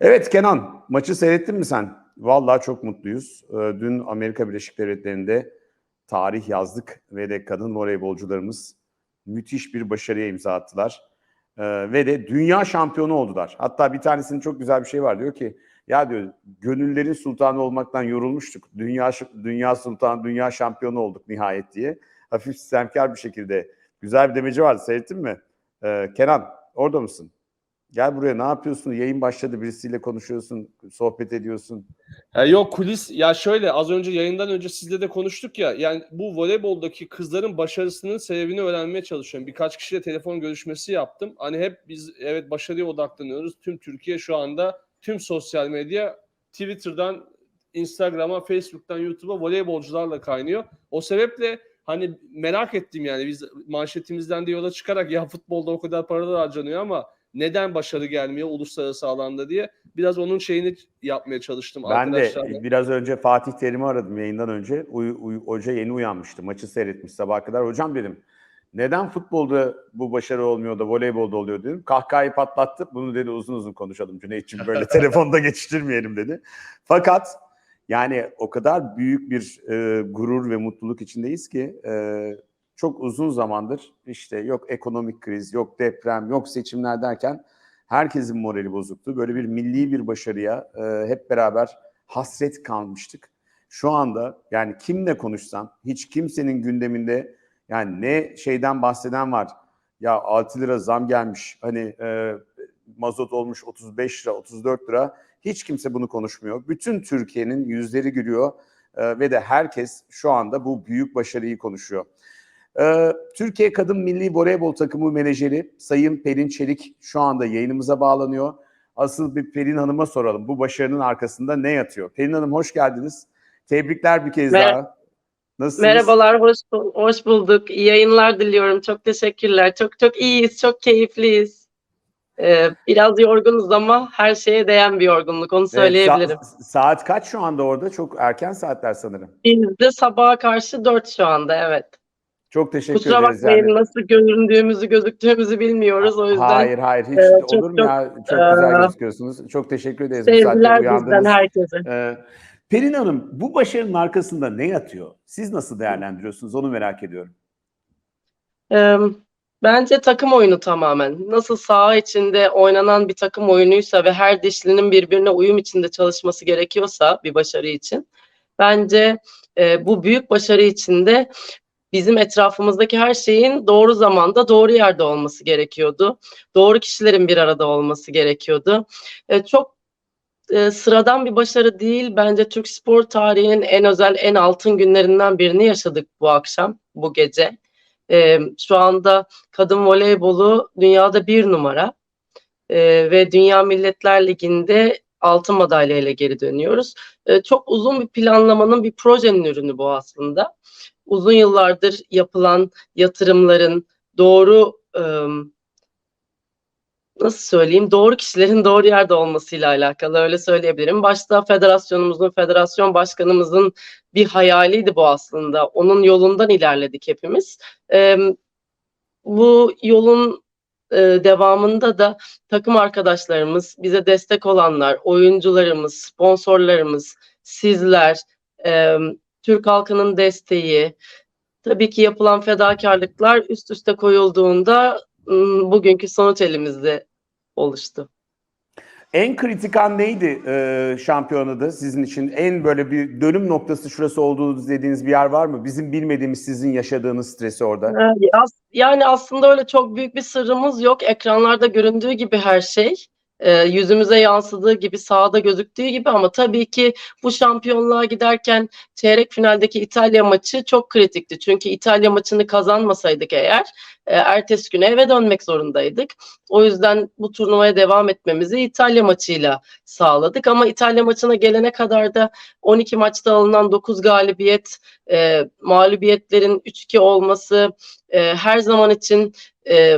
Evet Kenan, maçı seyrettin mi sen? Vallahi çok mutluyuz. Ee, Dün Amerika Birleşik Devletleri'nde tarih yazdık ve de kadın voleybolcularımız müthiş bir başarıya imza attılar. Ee, Ve de dünya şampiyonu oldular. Hatta bir tanesinin çok güzel bir şey var. Diyor ki ya diyor gönüllerin sultanı olmaktan yorulmuştuk. Dünya dünya sultanı, dünya şampiyonu olduk nihayet diye. Hafif sistemkar bir şekilde güzel bir demeci vardı. Seyrettin mi? Ee, Kenan orada mısın? Gel buraya ne yapıyorsun? Yayın başladı birisiyle konuşuyorsun, sohbet ediyorsun. Ha, yok kulis ya şöyle az önce yayından önce sizle de konuştuk ya yani bu voleyboldaki kızların başarısının sebebini öğrenmeye çalışıyorum. Birkaç kişiyle telefon görüşmesi yaptım. Hani hep biz evet başarıya odaklanıyoruz. Tüm Türkiye şu anda tüm sosyal medya Twitter'dan Instagram'a, Facebook'tan YouTube'a voleybolcularla kaynıyor. O sebeple hani merak ettim yani biz manşetimizden de yola çıkarak ya futbolda o kadar paralar harcanıyor ama neden başarı gelmiyor uluslararası alanda diye biraz onun şeyini yapmaya çalıştım Ben de arkadaşlarla. biraz önce Fatih Terim'i aradım yayından önce. Uy, uy- hoca yeni uyanmıştı. Maçı seyretmiş sabaha kadar. Hocam dedim neden futbolda bu başarı olmuyor da voleybolda oluyor dedim. Kahkahayı patlattı. Bunu dedi uzun uzun konuşalım Cüneyt'ciğim böyle telefonda geçiştirmeyelim dedi. Fakat yani o kadar büyük bir e, gurur ve mutluluk içindeyiz ki e, çok uzun zamandır işte yok ekonomik kriz, yok deprem, yok seçimler derken herkesin morali bozuktu. Böyle bir milli bir başarıya e, hep beraber hasret kalmıştık. Şu anda yani kimle konuşsam hiç kimsenin gündeminde yani ne şeyden bahseden var. Ya 6 lira zam gelmiş. Hani e, mazot olmuş 35 lira, 34 lira. Hiç kimse bunu konuşmuyor. Bütün Türkiye'nin yüzleri gülüyor e, ve de herkes şu anda bu büyük başarıyı konuşuyor. Ee, Türkiye Kadın Milli Voleybol Takımı menajeri Sayın Pelin Çelik şu anda yayınımıza bağlanıyor. Asıl bir Pelin Hanım'a soralım. Bu başarının arkasında ne yatıyor? Pelin Hanım hoş geldiniz. Tebrikler bir kez Mer- daha. Nasılsınız? Merhabalar, hoş, hoş bulduk. İyi yayınlar diliyorum. Çok teşekkürler. Çok çok iyiyiz, çok keyifliyiz. Ee, biraz yorgunuz ama her şeye değen bir yorgunluk, onu Evet, söyleyebilirim. sa- saat kaç şu anda orada? Çok erken saatler sanırım. Bizde sabaha karşı 4 şu anda, evet. Çok teşekkür Kusura ederiz. bakmayın, yani. nasıl göründüğümüz, gözüktüğümüz bilmiyoruz. O yüzden Hayır hayır hiç olur çok mu çok, ya? Çok güzel ee, gözüküyorsunuz. Çok teşekkür ederiz. sevgiler bizden herkese. Ee, Pelin Hanım bu başarının arkasında ne yatıyor? Siz nasıl değerlendiriyorsunuz? Onu merak ediyorum. Ee, Bence takım oyunu tamamen. Nasıl saha içinde oynanan bir takım oyunuysa ve her dişlinin birbirine uyum içinde çalışması gerekiyorsa bir başarı için. Bence e, bu büyük başarı içinde bizim etrafımızdaki her şeyin doğru zamanda doğru yerde olması gerekiyordu. Doğru kişilerin bir arada olması gerekiyordu. E, çok e, sıradan bir başarı değil. Bence Türk spor tarihinin en özel, en altın günlerinden birini yaşadık bu akşam, bu gece. E, şu anda kadın voleybolu dünyada bir numara E, ve Dünya Milletler Ligi'nde altın madalya ile geri dönüyoruz. E, çok uzun bir planlamanın, bir projenin ürünü bu aslında. Uzun yıllardır yapılan yatırımların doğru nasıl söyleyeyim doğru kişilerin doğru yerde olmasıyla alakalı öyle söyleyebilirim. Başta federasyonumuzun, federasyon başkanımızın bir hayaliydi bu aslında. Onun yolundan ilerledik hepimiz. Bu yolun e, devamında da takım arkadaşlarımız, bize destek olanlar, oyuncularımız, sponsorlarımız, sizler, Türk halkının desteği, tabii ki yapılan fedakarlıklar üst üste koyulduğunda bugünkü sonuç elimizde oluştu. En kritik an neydi e, şampiyonada sizin için? En böyle bir dönüm noktası şurası olduğu dediğiniz bir yer var mı? Bizim bilmediğimiz sizin yaşadığınız stresi orada. Yani aslında öyle çok büyük bir sırrımız yok. Ekranlarda göründüğü gibi her şey. E, yüzümüze yansıdığı gibi, sahada gözüktüğü gibi ama tabii ki bu şampiyonluğa giderken çeyrek finaldeki İtalya maçı çok kritikti. Çünkü İtalya maçını kazanmasaydık eğer e, ertesi güne eve dönmek zorundaydık. O yüzden bu turnuvaya devam etmemizi İtalya maçıyla sağladık. Ama İtalya maçına gelene kadar da 12 maçta alınan 9 galibiyet, e, mağlubiyetlerin 3-2 olması, e, her zaman için e,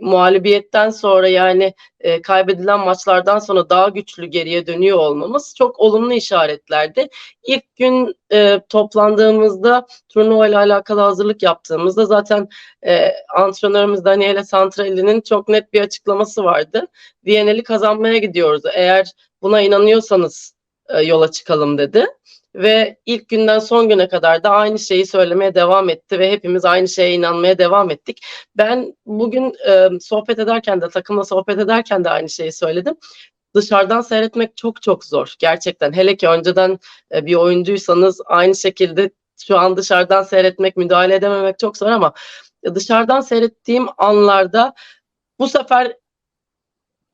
muhalibiyetten sonra yani e, kaybedilen maçlardan sonra daha güçlü geriye dönüyor olmamız çok olumlu işaretlerdi. İlk gün e, toplandığımızda turnuva ile alakalı hazırlık yaptığımızda zaten e, antrenörümüz Daniele Santrelli'nin çok net bir açıklaması vardı. Viyanel'i kazanmaya gidiyoruz. Eğer buna inanıyorsanız e, yola çıkalım dedi. Ve ilk günden son güne kadar da aynı şeyi söylemeye devam etti ve hepimiz aynı şeye inanmaya devam ettik. Ben bugün e, sohbet ederken de takımla sohbet ederken de aynı şeyi söyledim. Dışarıdan seyretmek çok çok zor gerçekten. Hele ki önceden e, bir oyuncuysanız aynı şekilde şu an dışarıdan seyretmek, müdahale edememek çok zor ama dışarıdan seyrettiğim anlarda bu sefer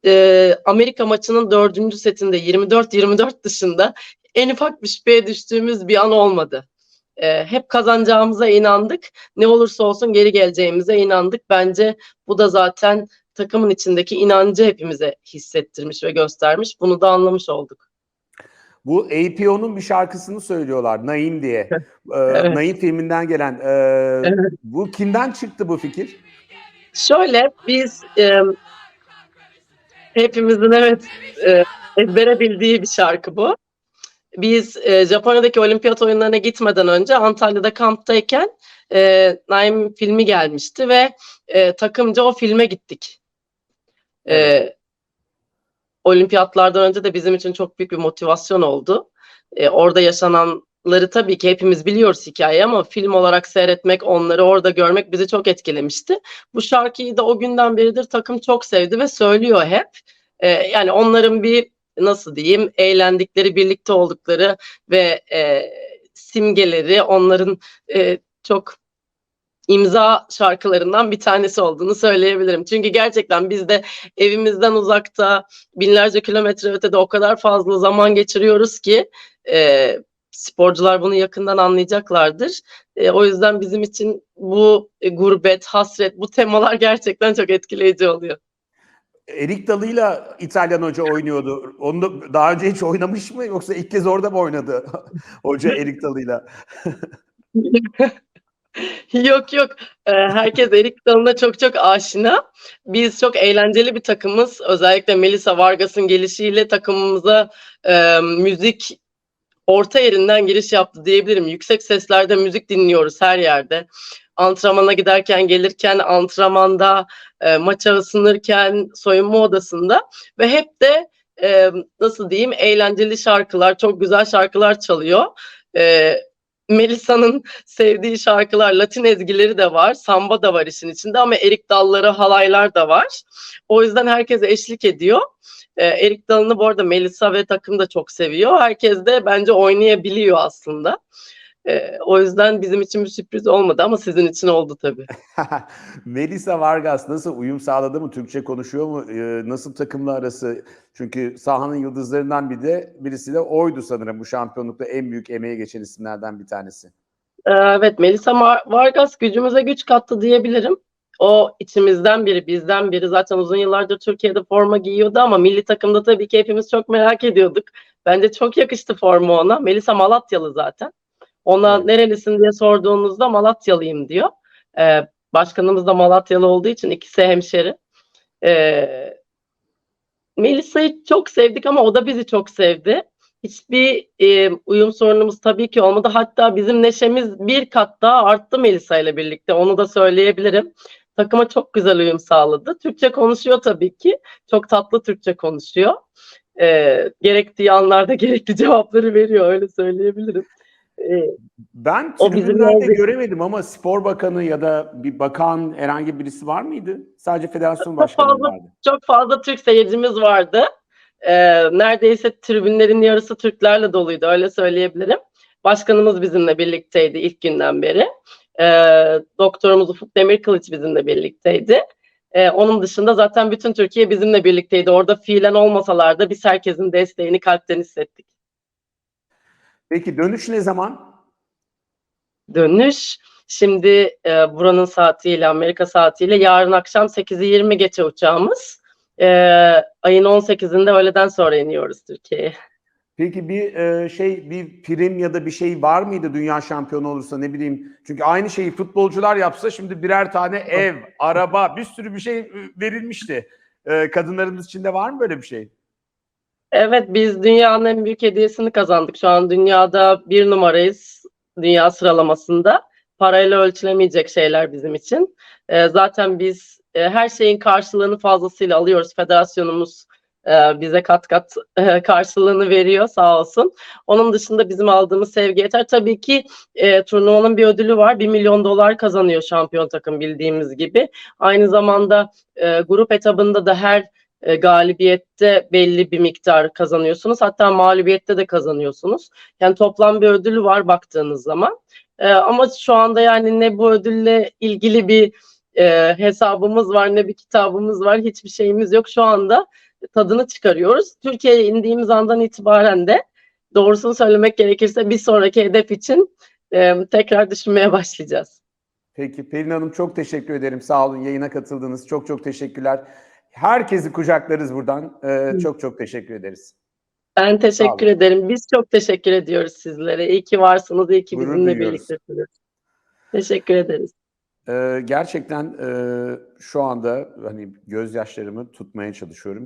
e, Amerika maçının dördüncü setinde 24-24 dışında en ufak bir şüpheye düştüğümüz bir an olmadı. E, hep kazanacağımıza inandık. Ne olursa olsun geri geleceğimize inandık. Bence bu da zaten takımın içindeki inancı hepimize hissettirmiş ve göstermiş. Bunu da anlamış olduk. Bu APO'nun bir şarkısını söylüyorlar Naim diye. Ee, Evet. Naim filminden gelen. Ee, Evet. Bu kimden çıktı bu fikir? Şöyle biz e, hepimizin evet e, ezbere bildiği bir şarkı bu. Biz e, Japonya'daki olimpiyat oyunlarına gitmeden önce Antalya'da kamptayken e, Naim filmi gelmişti ve e, takımca o filme gittik. E, olimpiyatlardan önce de bizim için çok büyük bir motivasyon oldu. E, orada yaşananları tabii ki hepimiz biliyoruz hikayeyi ama film olarak seyretmek, onları orada görmek bizi çok etkilemişti. Bu şarkıyı da o günden beridir takım çok sevdi ve söylüyor hep. E, yani onların bir nasıl diyeyim eğlendikleri, birlikte oldukları ve e, simgeleri onların e, çok imza şarkılarından bir tanesi olduğunu söyleyebilirim. Çünkü gerçekten biz de evimizden uzakta binlerce kilometre ötede o kadar fazla zaman geçiriyoruz ki e, sporcular bunu yakından anlayacaklardır. E, o yüzden bizim için bu e, gurbet, hasret, bu temalar gerçekten çok etkileyici oluyor. Erik Dalı'yla İtalyan hoca oynuyordu. Onu da daha önce hiç oynamış mı yoksa ilk kez orada mı oynadı hoca Erik Dalı'yla? Yok yok. Ee, herkes Erik Dalı'na çok çok aşina. Biz çok eğlenceli bir takımız. Özellikle Melisa Vargas'ın gelişiyle takımımıza e, müzik orta yerinden giriş yaptı diyebilirim. Yüksek seslerde müzik dinliyoruz her yerde. Antrenmana giderken, gelirken, antrenmanda, e, maça ısınırken, soyunma odasında ve hep de e, nasıl diyeyim eğlenceli şarkılar, çok güzel şarkılar çalıyor. E, Melisa'nın sevdiği şarkılar, Latin ezgileri de var, samba da var işin içinde ama Erik Dalları, halaylar da var. O yüzden herkes eşlik ediyor. Ee, Erik Dalı'nı bu arada Melisa ve takım da çok seviyor. Herkes de bence oynayabiliyor aslında. Ee, o yüzden bizim için bir sürpriz olmadı ama sizin için oldu tabii. Melisa Vargas nasıl uyum sağladı mı? Türkçe konuşuyor mu? Ee, nasıl takımla arası? Çünkü sahanın yıldızlarından biri de birisi de oydu sanırım. Bu şampiyonlukta en büyük emeği geçen isimlerden bir tanesi. Ee, evet Melisa Vargas gücümüze güç kattı diyebilirim. O içimizden biri, bizden biri. Zaten uzun yıllardır Türkiye'de forma giyiyordu ama milli takımda tabii ki hepimiz çok merak ediyorduk. Bence çok yakıştı forma ona. Melisa Malatyalı zaten. Ona Evet. nerelisin diye sorduğunuzda Malatyalıyım diyor. Ee, başkanımız da Malatyalı olduğu için ikisi hemşeri. Ee, Melisa'yı çok sevdik ama o da bizi çok sevdi. Hiçbir e, uyum sorunumuz tabii ki olmadı. Hatta bizim neşemiz bir kat daha arttı Melisa ile birlikte. Onu da söyleyebilirim. Takıma çok güzel uyum sağladı. Türkçe konuşuyor tabii ki. Çok tatlı Türkçe konuşuyor. E, gerektiği anlarda gerekli cevapları veriyor. Öyle söyleyebilirim. E, Ben tribünlerde göremedim ama spor bakanı ya da bir bakan herhangi birisi var mıydı? Sadece federasyon başkanı fazla- vardı. çok fazla Türk seyircimiz vardı. Ee, neredeyse tribünlerin yarısı Türklerle doluydu öyle söyleyebilirim. Başkanımız bizimle birlikteydi ilk günden beri. Ee, doktorumuz Ufuk Demirkılıç bizimle birlikteydi. Ee, onun dışında zaten bütün Türkiye bizimle birlikteydi. Orada fiilen olmasalar da biz herkesin desteğini kalpten hissettik. Peki dönüş ne zaman? Dönüş şimdi e, buranın saatiyle Amerika saatiyle yarın akşam 8'i 20 geçe uçağımız. Ee, ayın 18'inde öğleden sonra iniyoruz Türkiye'ye. Peki bir e, şey bir prim ya da bir şey var mıydı dünya şampiyonu olursa ne bileyim. Çünkü aynı şeyi futbolcular yapsa şimdi birer tane ev, araba bir sürü bir şey e, verilmişti. E, kadınlarımız için de var mı böyle bir şey? Evet biz dünyanın en büyük hediyesini kazandık. Şu an dünyada bir numarayız dünya sıralamasında. Parayla ölçülemeyecek şeyler bizim için. Ee, zaten biz e, her şeyin karşılığını fazlasıyla alıyoruz. Federasyonumuz e, bize kat kat e, karşılığını veriyor sağ olsun. Onun dışında bizim aldığımız sevgi yeter. Tabii ki e, turnuvanın bir ödülü var. 1 milyon dolar kazanıyor şampiyon takım bildiğimiz gibi. Aynı zamanda e, grup etabında da her e, galibiyette belli bir miktar kazanıyorsunuz. Hatta mağlubiyette de kazanıyorsunuz. Yani toplam bir ödülü var baktığınız zaman. E, ama şu anda yani ne bu ödülle ilgili bir e, hesabımız var ne bir kitabımız var. Hiçbir şeyimiz yok. Şu anda tadını çıkarıyoruz. Türkiye'ye indiğimiz andan itibaren de doğrusunu söylemek gerekirse bir sonraki hedef için e, tekrar düşünmeye başlayacağız. Peki Pelin Hanım çok teşekkür ederim. Sağ olun yayına katıldınız. Çok çok teşekkürler. Herkesi kucaklarız buradan. E, çok çok teşekkür ederiz. Ben teşekkür ederim. Biz çok teşekkür ediyoruz sizlere. İyi ki varsınız, iyi ki Gurur bizimle duyuyoruz. birliktesiniz. Teşekkür ederiz. Ee, gerçekten e, şu anda hani gözyaşlarımı tutmaya çalışıyorum.